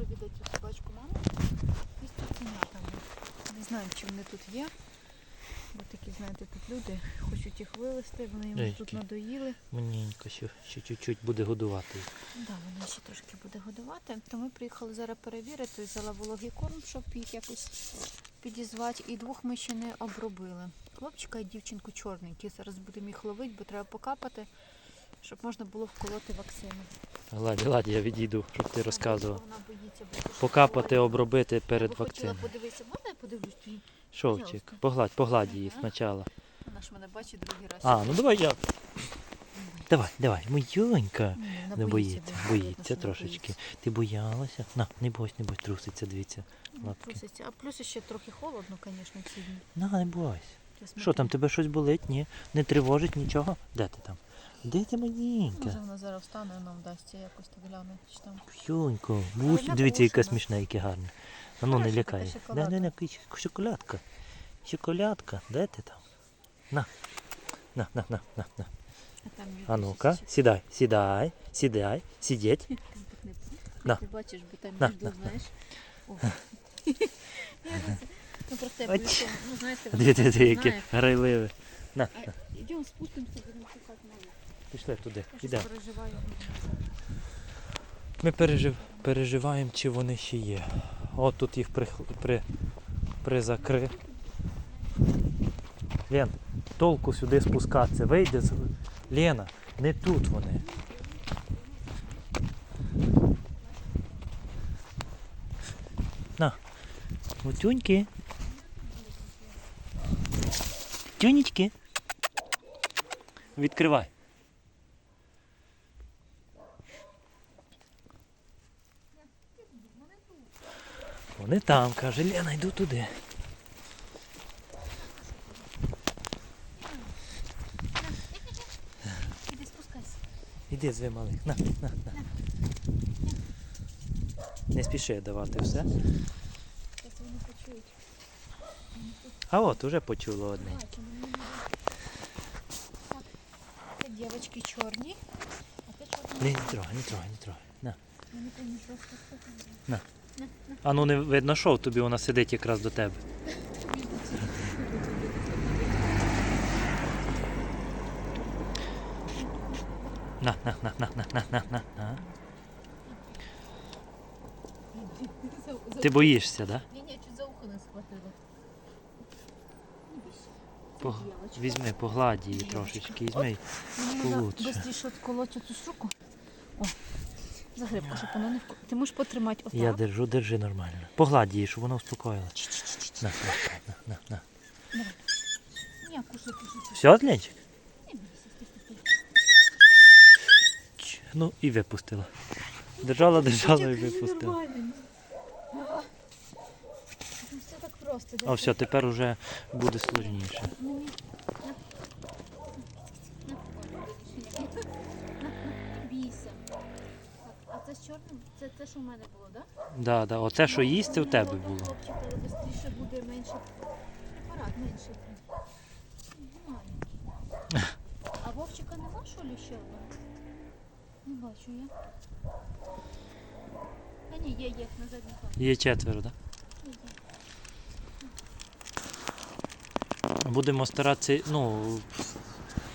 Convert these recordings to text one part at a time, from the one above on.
Можу віддати цю собачку мамі. І з цуценятами. Не знаю, чи вони тут є. Бо такі, знаєте, тут люди хочуть їх вивезти, вони їм Ей, тут надоїли. Маненько, ще, ще чуть-чуть буде годувати їх. Да, вона ще трошки буде годувати. То ми приїхали зараз перевірити, взяла вологий корм, щоб їх якось підізвати. І двох ми ще не обробили. Хлопчика і дівчинку чорненькі. Зараз будемо їх ловити, бо треба покапати, щоб можна було вколоти вакцину. Гладь, гладь, я відійду, щоб ти розказував. Вона Покапати, обробити перед вакциною. подивитися, можна я подивлюсь твій? Шовчик, погладь, погладь її спочатку. Вона ж мене бачить другий раз. А, ну давай я. Давай, давай, моюнька. Вона Не боїться, боїться що трошечки. боїться. Ти боялася? На, не бойся, не бойся, труситься, дивіться. Ну, лапки. труситься. А плюс ще трохи холодно, звісно, ці дні. На, не бойся. Що там, тебе щось болить? Ні? Не тривожить нічого? Де ти там? Де ти Може маленька? вона зараз встане і нам дасть, якось так гляну. Чи там. П'юнько, не дивіться, яка кушала. смішна, яка гарна. А ну не Хороша така лякай. Да, шоколадка. да, да, шоколадка. Шоколадка, де ти там? На. На, на, на, на, на. А там А ну-ка, сідай, сідай, сідай, сидіть. На. Ти бачиш, бо там На, між на, знаєш. О. Ну просто я Оч. боюся, ну знаєте, Диви, диви, диви, яке знає. грайливе. На, А, Йдемо спустимося, будемо шукати маму. пішли туди, Я щось йдемо. переживаю. Ми пережив... переживаємо, чи вони ще є. От тут їх при... При... призакри. Лен, толку сюди спускатися. Вийде з. Лена, не тут вони. На. О, Тюнечки. Відкривай. Вони там, каже, Лена, йду туди. Іди спускайся. Іди зви малих. На, на, на. Не спіши давати все. Зараз вони почують. А от уже почуло одне. Це дівчатки чорні, а це чорні. Не, не трогай, не трогай, не трогай. На. На. А ну не видно, що тобі вона сидить якраз до тебе. На, на, на, на, на, на, на, на, на. Ти боїшся, так? Да? Ні, ні, чуть за ухо не схватила. По... Візьми, погладь її трошечки, візьми. Получше. швидше відколоти цю штуку. О, за грибку, щоб вона не вко... Ти можеш потримати отак. Я держу, держи нормально. Погладь її, щоб вона успокоїлась. На, на, на, на, на. Ні, кушай, кушай. Все, Ленчик? Не бійся, стій, стій, стій. Ч, Ну і випустила. Держала, держала і випустила. нормальний. Ага. Ну, Все так просто. А все, тепер уже буде сложніше. Бійся. А це з чорним? Це те, що в мене було, так? Да? Да, да. Оце, що їсти, в тебе було. Хлопчик, але буде менше. Препарат менше. А Вовчика нема що ли ще одного? Не бачу я. А ні, є, є, на задній плані. Є четверо, так? Да? Будемо старатися, ну,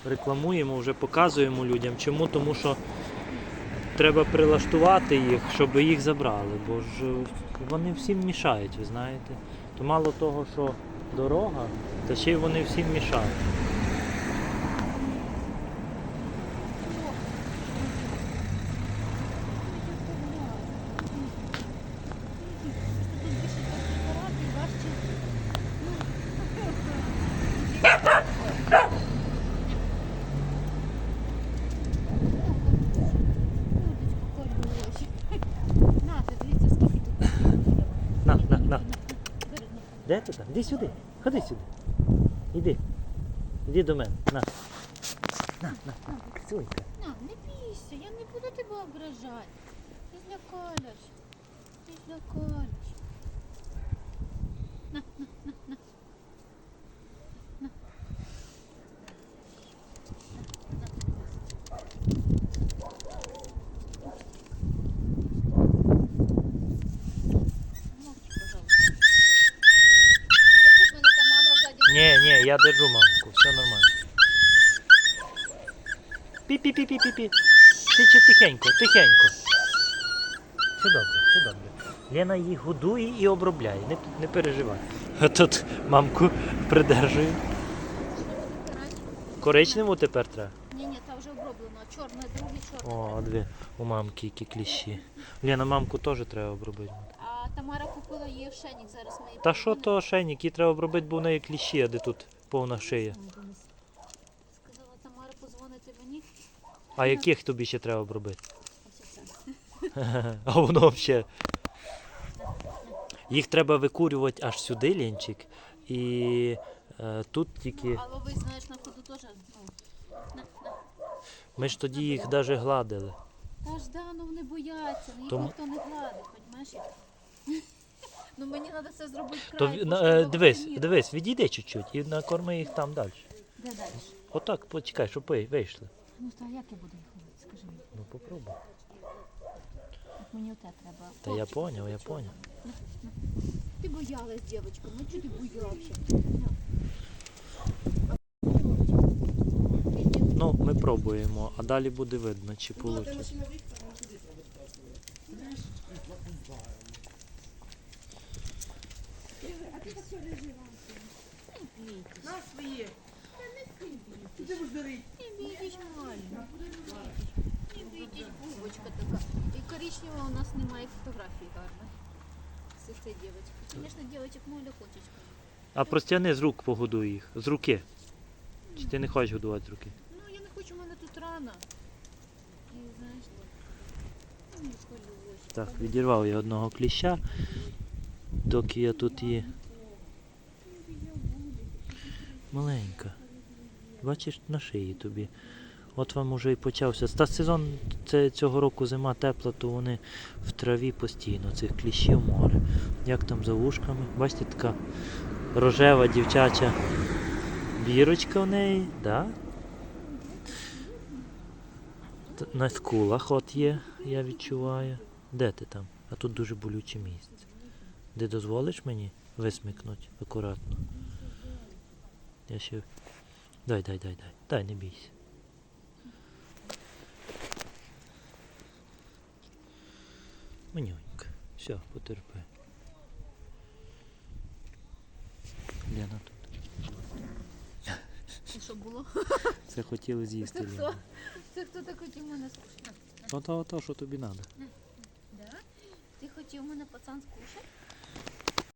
рекламуємо, вже показуємо людям. Чому? Тому що треба прилаштувати їх, щоб їх забрали. Бо ж е, вони всім мішають, ви знаєте. То мало того, що дорога, то ще й вони всім мішають. На, ти дивіться, скільки тут. На, на, на. Бери, на. Де ти там? Іди сюди. Ходи сюди. Іди. Іди до мене. На. На, на, на. Кицюнька. На, не бійся, я не буду тебе ображати. Ти злякаєш. Ти злякаєш. На, на, на, на. На. На, на. Я держу мамку, все нормально. Пі-пі-пі-пі-пі-пі. Тихенько, тихенько. Все добре, все добре. Лена їх годує і обробляє, не, не переживай. А тут мамку придержую. Коричневу тепер треба. Ні, ні, та вже оброблено. Чорне, другий чорний. О, дві у мамки які кліщі. Лена, мамку теж треба обробити. А Тамара купила її ошейник, зараз ми її Та що то ошейник, її треба обробити, бо в неї кліщі, а де тут повна шия. Сказала Тамара позвонити мені. А яких тобі ще треба обробити? А воно взагалі. Їх треба викурювати аж сюди, лінчик. І е, тут тільки. А лови, знаєш, на ходу теж. ну, на- на. Ми ж тоді їх навіть гладили. Та ж да, ну вони бояться, ну їх Тому- ніхто не гладить, розумієш? Ну мені треба це зробити То край. ві- на- е, дивись, дивись, відійди чуть-чуть і накорми їх там далі. Де далі? Отак, почекай, щоб ви- вийшли. Ну та як я буду їх робити, скажи мені. Ну попробуй. От мені оте треба. Та я поняв, я поняв. Ти боялась, дівчинка, ну чого ти боявся? Ну, ми пробуємо, а далі буде видно, чи вийде. На своє. Ти будеш дарити. Не бійтесь, маленька. Не бійтесь, бубочка така. І коричневого у нас немає фотографії гарної. З цієї дівчинки. Звісно, дівчинок моля хочечка. А простяни з рук погодуй їх. З руки. Чи ти не хочеш годувати з руки? Ну, я не хочу, у мене тут рана. І знаєш, так. Ну, не хвилюйся. Так, відірвав я одного кліща, доки я тут є. Маленька. Бачиш, на шиї тобі. От вам уже і почався. Та сезон це цього року зима тепла, то вони в траві постійно, цих кліщів море. Як там за вушками? Бачите, така рожева дівчача бірочка в неї, да? На скулах от є, я відчуваю. Де ти там? А тут дуже болюче місце. Де дозволиш мені висмикнути акуратно? Я ще. Дай, дай, дай, дай. Дай, не бійся. Манюнька. Все, потерпи. Лена тут. І що було? Це хотіли з'їсти. Це Лена. хто? Це хто так хотів мене скушати? Ото, ото, що тобі треба. Да? Ти хотів мене пацан скушати?